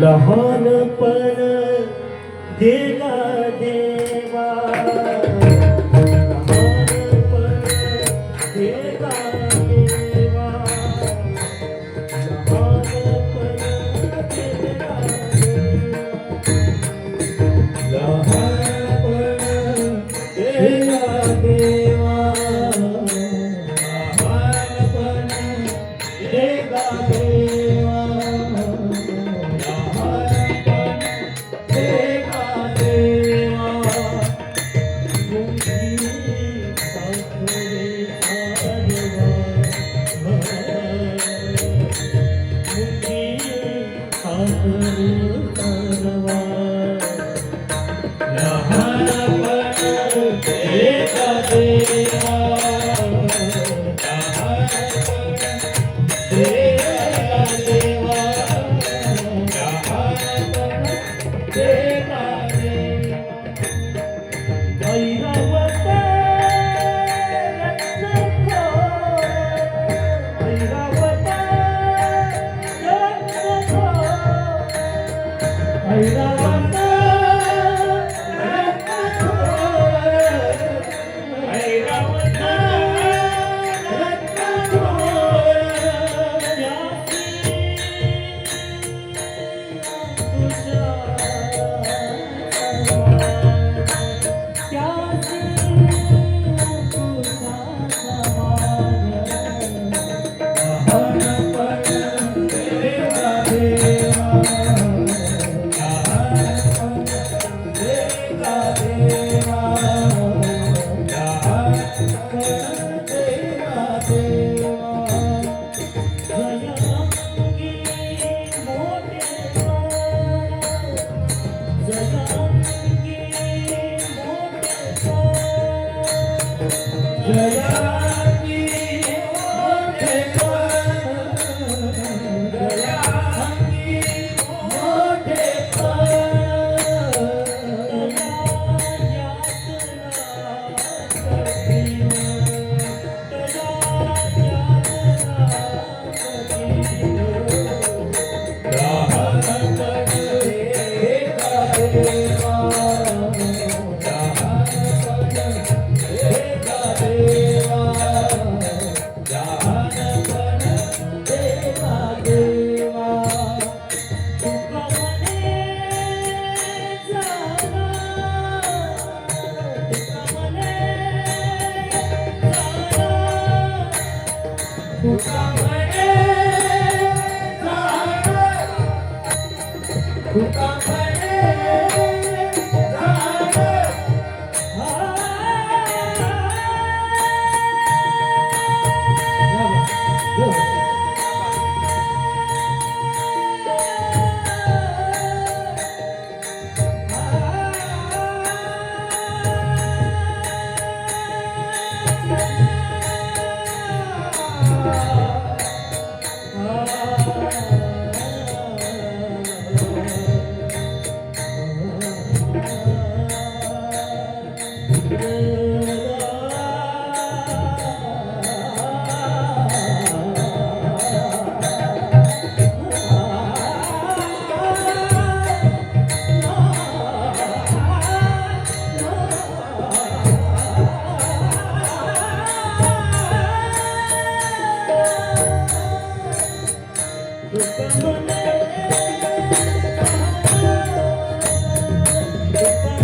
लहानपण देव Yeah. Hey, Radhe Radhe Música